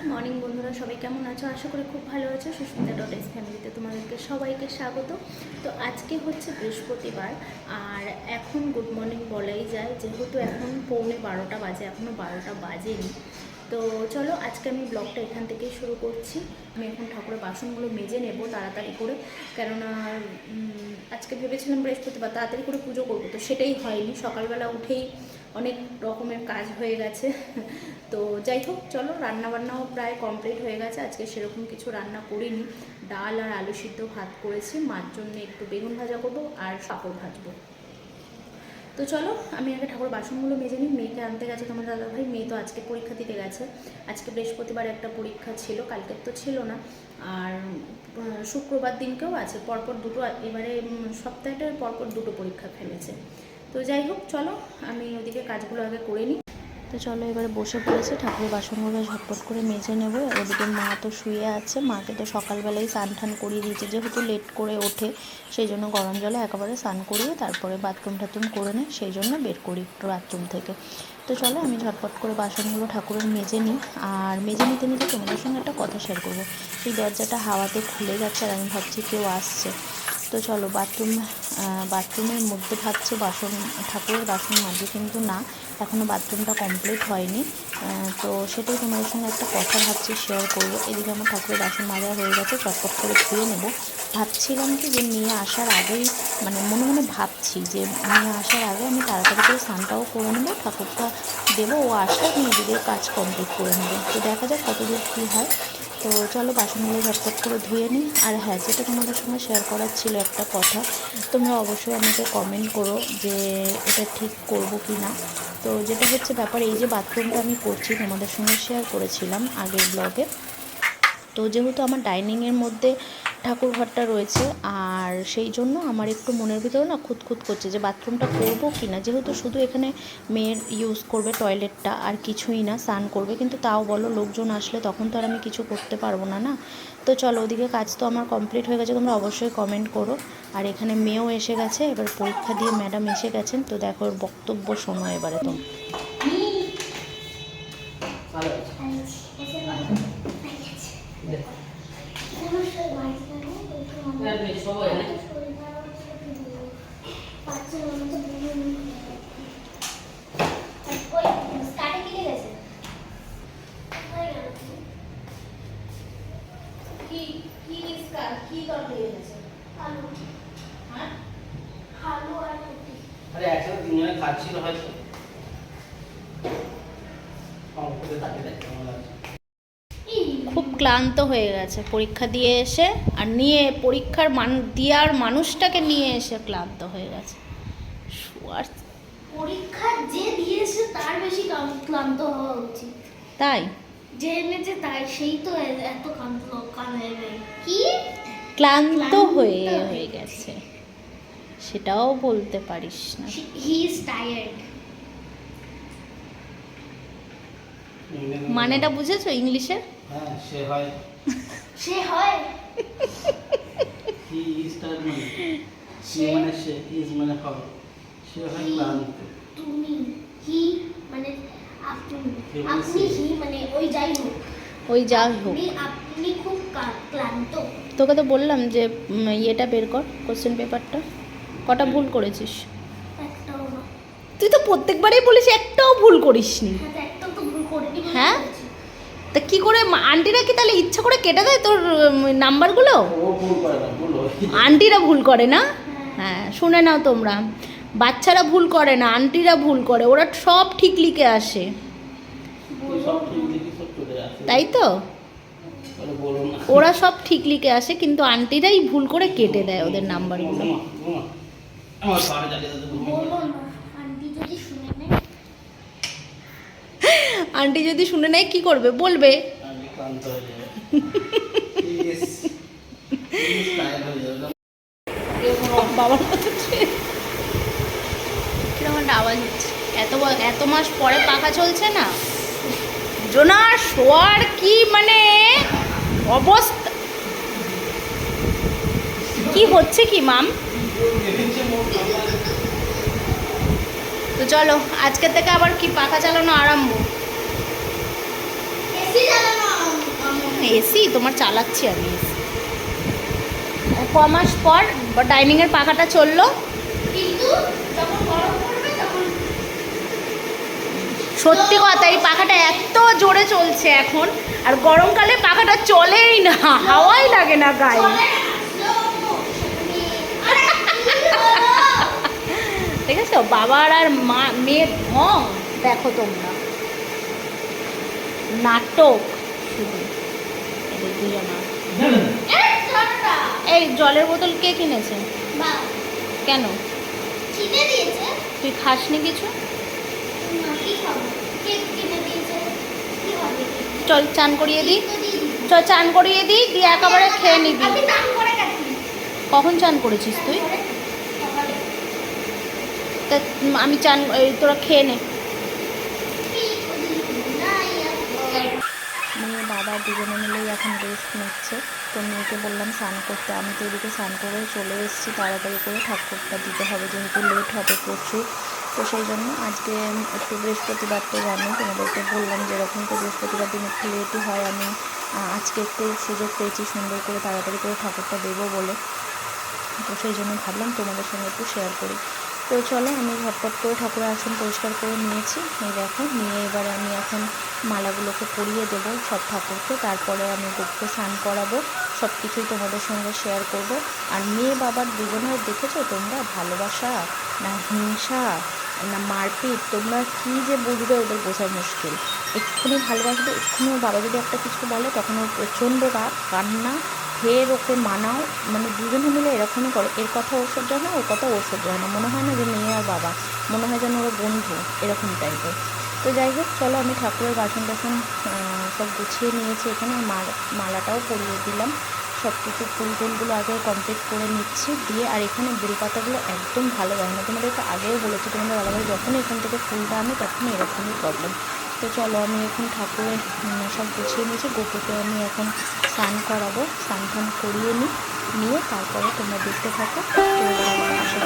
Good morning বন্ধুরা। সবাই কেমন আছো? আশা করি খুব ভালো আছো। সুস্মিতা ডট এস ফ্যামিলিতে তোমাদেরকে সবাইকে স্বাগত। তো আজকে হচ্ছে বৃহস্পতিবার, আর এখন গুড মর্নিং বলাই যায়। যেহেতু এখন পৌনে বারোটা বাজে এখনও বারোটা বাজেনি। তো চলো, আজকে আমি ব্লগটা এখান থেকেই শুরু করছি। আমি এখন ঠাকুরের বাসনগুলো মেজে নেব তাড়াতাড়ি করে। কেননা আজকে ভেবেছিলাম বৃহস্পতিবার, তাড়াতাড়ি করে পুজো করব, তো সেটাই হয়নি। সকালবেলা উঠেই অনেক রকমের কাজ হয়ে গেছে। তো যাই হোক, চলো রান্নাবান্নাও প্রায় কমপ্লিট হয়ে গেছে। আজকে সেরকম কিছু রান্না করিনি। ডাল আর আলু সিদ্ধ ভাত করেছি। মার জন্য একটু বেগুন ভাজা করব আর পাঁপড় ভাজবো। তো চলো, আমি আগে ঠাকুর বাসনগুলো মেজে নিই। মেয়েকে আনতে গেছে তোমার দাদাভাই। মেয়ে তো আজকে পরীক্ষা দিতে গেছে। আজকে বৃহস্পতিবার একটা পরীক্ষা ছিল, কালকের তো ছিল না। আর শুক্রবার দিনকেও আছে। পরপর দুটো, এবারে সপ্তাহটার পরপর দুটো পরীক্ষা ফেলেছে। তো যাই হোক, চলো, আমি ওদিকে কাজগুলো আগে করে নিই। তো চলো, এবারে বসে পড়েছি, ঠাকুরের বাসনগুলো ঝটপট করে মেজে নেব। ওদিকে মা তো শুয়ে আছে, মাকে তো সকালবেলায় স্নান টান করিয়ে দিয়েছে, যেহেতু লেট করে ওঠে, সেই জন্য গরম জলে একেবারে স্নান করিয়ে তারপরে বাথরুম টাথরুম করে নেয় সেই জন্য বের করি একটু বাথরুম থেকে। তো চলো, আমি ঝটপট করে বাসনগুলো ঠাকুরের মেজে নিই, আর মেজে নিতে নিতে তোমাদের সঙ্গে একটা কথা শেয়ার করব। এই দরজাটা হাওয়াতে খুলে যাচ্ছে, আর আমি ভাবছি কেউ আসছে। তো চলো বাথরুম বাথরুমের মধ্যে ভাবছে বাসন, ঠাকুরের বাসন মাজে কিন্তু না এখনও বাথরুমটা কমপ্লিট হয়নি। তো সেটাই তোমাদের সঙ্গে একটা কথা ভাবছি শেয়ার করব। এদিকে আমার ঠাকুরের বাসন মাজা হয়ে গেছে, চটপট করে ধুয়ে নেব। ভাবছিলাম কি যে নিয়ে আসার আগেই মানে মনে মনে ভাবছি যে নিয়ে আসার আগে আমি তাড়াতাড়ি করে স্নানটাও করে নেব, ঠাকুরটা দেবো, ও আসলে এদিকে কাজ কমপ্লিট করে নেব। তো দেখা যাক কতদূর কী হয়। তো চলো বাসনগুলো ঝটপট করে ধুয়ে নিই। আর হ্যাঁ যেটা তোমাদের সঙ্গে শেয়ার করার ছিল একটা কথা, তোমরা অবশ্যই আমাকে কমেন্ট করো যে এটা ঠিক করব কি না তো যেটা হচ্ছে ব্যাপার, এই যে বাথরুমটা আমি করছি, তোমাদের সঙ্গে শেয়ার করেছিলাম আগের ব্লগে তো যেহেতু আমার ডাইনিংয়ের মধ্যে ঠাকুর ঘরটা রয়েছে, আর সেই জন্য আমার একটু মনের ভিতরে না খুঁতখুত করছে যে বাথরুমটা করব কি না যেহেতু শুধু এখানে মেয়ের ইউজ করবে টয়লেটটা আর কিছুই না, স্নান করবে, কিন্তু তাও বলো লোকজন আসলে তখন তো আর আমি কিছু করতে পারব না না? তো চলো ওদিকে কাজ তো আমার কমপ্লিট হয়ে গেছে, তোমরা অবশ্যই কমেন্ট করো। আর এখানে মেয়েও এসে গেছে, এবার পরীক্ষা দিয়ে ম্যাডাম এসে গেছেন, তো দেখো বক্তব্য শোনো এবারে তো ভালো আছে। দেখ, আর নেই, সবাই এনে। কি কি কি তরকারি এনেছে হ্যাঁ আরে একসাথে হয়তো খুব ক্লান্ত হয়ে গেছে। পরীক্ষা দিয়ে এসে আর নিয়ে পরীক্ষার মান দেওয়ার মানুষটাকে নিয়ে এসে ক্লান্ত হয়ে গেছে। শোয়ার পরীক্ষা যে দিয়েছে তার বেশি ক্লান্ত হওয়া উচিত। তাই? যে এনেছে তাই সেই তো এত ক্লান্ত কি? ক্লান্ত হয়ে হয়ে গেছে। সেটাও বলতে পারিস না। হি ইজ টায়ার্ড মানেটা বুঝেছ ইংলিশে? হ্যাঁ সে হয়। সে হয়? হি ইজ তার মানে সে মানে সে ইজ মানে হবে সে হয় ক্লান্ত তুমি হি মানে আপনি মানে আপনি হি মানে ওই যাই হোক। ওই যাই হোক। আপনি আপনি খুব ক্লান্ত। তোকে তো বললাম যে ইয়েটা বের কর কোশ্চেন পেপারটা কটা ভুল করেছিস? তুই তো প্রত্যেকবারেই বলিস একটাও ভুল করিসনি। হ্যাঁ তো ভুল করিনি বলে হ্যাঁ? তা কি করে আন্টিরা কি তাহলে ইচ্ছা করে কেটে দেয় তোর নাম্বারগুলো? ও ভুল করে না ভুল হয়। আন্টিরা ভুল করে না? হ্যাঁ। হ্যাঁ শুনে নাও তোমরা। বাচ্চারা ভুল করে না আন্টিরা ভুল করে ওরা সব ঠিক লিখে আসে। তুই সব ঠিক লিখি সব চলে আসে। তাই তো? না। ওরা সব ঠিক লিখে আসে কিন্তু আন্টিরাই ভুল করে কেটে দেয় ওদের নাম্বারগুলো। আমার পাড়ে জ্বালিয়ে আন্টি যদি শুনে নেয়। আন্টি যদি শুনে নেয় কি করবে? বলবে। হয়ে হয়ে। বাবার মতো কীরকম একটা আওয়াজ হচ্ছে। এত এত মাস পরে পাখা চলছে না। জোনার শোয়ার কি মানে অবস্থা? কি হচ্ছে কি মাম? তো চলো আজকে থেকে আবার কি পাখা চালানো আরম্ভ? এসি তোমার চালাচ্ছি আমি এসি। ক মাস পর ডাইনিংয়ের পাখাটা চলল। সত্যি কথা এই পাখাটা এত জোরে চলছে এখন আর গরমকালে পাখাটা চলেই না। হাওয়াই লাগে না গায়ে চলে না, slow motion-এ। আরে, কি হলো? ঠিক আছে বাবার আর মা মেয়ের ঢং দেখো তোমরা। নাটক শুধু। এই জলের বোতল কে কিনেছে? কেন? তুই খাসনি কিছু? চল চান করিয়ে দিই। চল চান করিয়ে দিই দিয়ে একেবারে খেয়ে নিবি। কখন চান করেছিস তুই। তা আমি চান তোরা খেয়ে নে। মেয়ে বাবা দুজনে মিলেই এখন রেস্ট নিচ্ছে। তো মেয়েকে বললাম স্নান করতে। আমি তো এদিকে স্নান করে চলে এসেছি। তাড়াতাড়ি করে ঠাকুরটা দিতে হবে, যেহেতু লেট হবে প্রচুর। তো সেই জন্য আজকে একটু বৃহস্পতিবার তো জানো, তোমাদেরকে বললাম যে এরকম তো বৃহস্পতিবার দিন একটু লেটই হয়। আমি আজকে একটু সুযোগ পেয়েছি সুন্দর করে তাড়াতাড়ি করে ঠাকুরটা দেবো বলে। তো সেই জন্য ভাবলাম তোমাদের সঙ্গে একটু শেয়ার করি। তো চলো, আমি ঝটপট করে ঠাকুরের আসন পরিষ্কার করে নিয়েছি। এই দেখো, নিয়ে এবারে আমি এখন মালাগুলোকে পরিয়ে দেবো সব ঠাকুরকে। তারপরে আমি গোপকে স্নান করাবো সব কিছুই তোমাদের সঙ্গে শেয়ার করব। আর মেয়ে বাবার দুজনের দেখেছ তোমরা? ভালোবাসা না হিংসা না মারপিট? তোমরা কী যে বুঝবে ওদের বোঝা মুশকিল। এক্ষুনি ভালোবাসবে, এক্ষুনি বাবা যদি একটা কিছু বলে, তখন ওর প্রচণ্ড রাগ, কান্না ফের ওকে মানাও মানে দুজনে মিলে এরকমই করে। এর কথা ওর সহ্য হয় না ওর কথা ওর সহ্য হয় না। মনে হয় না যে মেয়ে আর বাবা, মনে হয় যেন ওরা বন্ধু এরকম টাইপের তো যাই হোক, চলো আমি ঠাকুরের বাসন টাসন সব গুছিয়ে নিয়েছি এখানে। মালাটাও পরিয়ে দিলাম। সব কিছু ফুল টুলগুলো আগে কমপ্লিট করে নিচ্ছি। দিয়ে আর এখানে বেলপাতাগুলো একদম ভালো হয় না। তোমাদেরকে আগেও বলেছি, তোমাদের দাদাভাই যখন এখান থেকে ফুলটা আনে তখন এরকমই প্রবলেম তো চলো আমি এখন ঠাকুরের সব গুছিয়ে নিয়েছি। গোপুকে আমি এখন স্নান করাবো। স্নান টান করিয়ে নিই নিয়ে তারপরে তোমরা দেখতে থাকো। আশা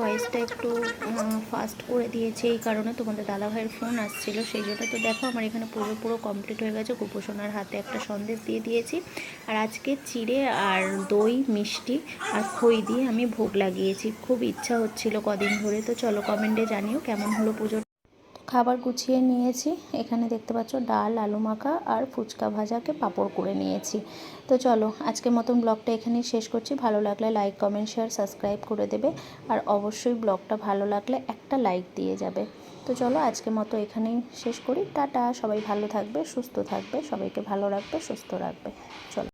ভয়েসটা একটু ফাস্ট করে দিয়েছে। এই কারণে তোমাদের দাদাভাইয়ের ফোন আসছিল। সেই জন্য তো দেখো, আমার এখানে পুরো পুরো কমপ্লিট হয়ে গেছে। কুপোষণার হাতে একটা সন্দেশ দিয়ে দিয়েছি। আর আজকে চিড়ে আর দই, মিষ্টি আর খই দিয়ে আমি ভোগ লাগিয়েছি। খুব ইচ্ছা হচ্ছিল কদিন ধরে। তো চলো কমেন্টে জানিও কেমন হলো পুজো খাবার গুছিয়ে নিয়েছি। এখানে দেখতে পাচ্ছ ডাল, আলু মাখা আর ফুচকা ভাজাকে পাঁপড় করে নিয়েছি। তো চলো, আজকের মতন ব্লগটা এখানেই শেষ করছি। ভালো লাগলে লাইক কমেন্ট শেয়ার সাবস্ক্রাইব করে দেবে। আর অবশ্যই ব্লগটা ভালো লাগলে একটা লাইক দিয়ে যাবে। তো চলো, আজকের মতো এখানেই শেষ করি। টাটা, সবাই ভালো থাকবে, সুস্থ থাকবে, সবাইকে ভালো রাখবে, সুস্থ রাখবে। চলো।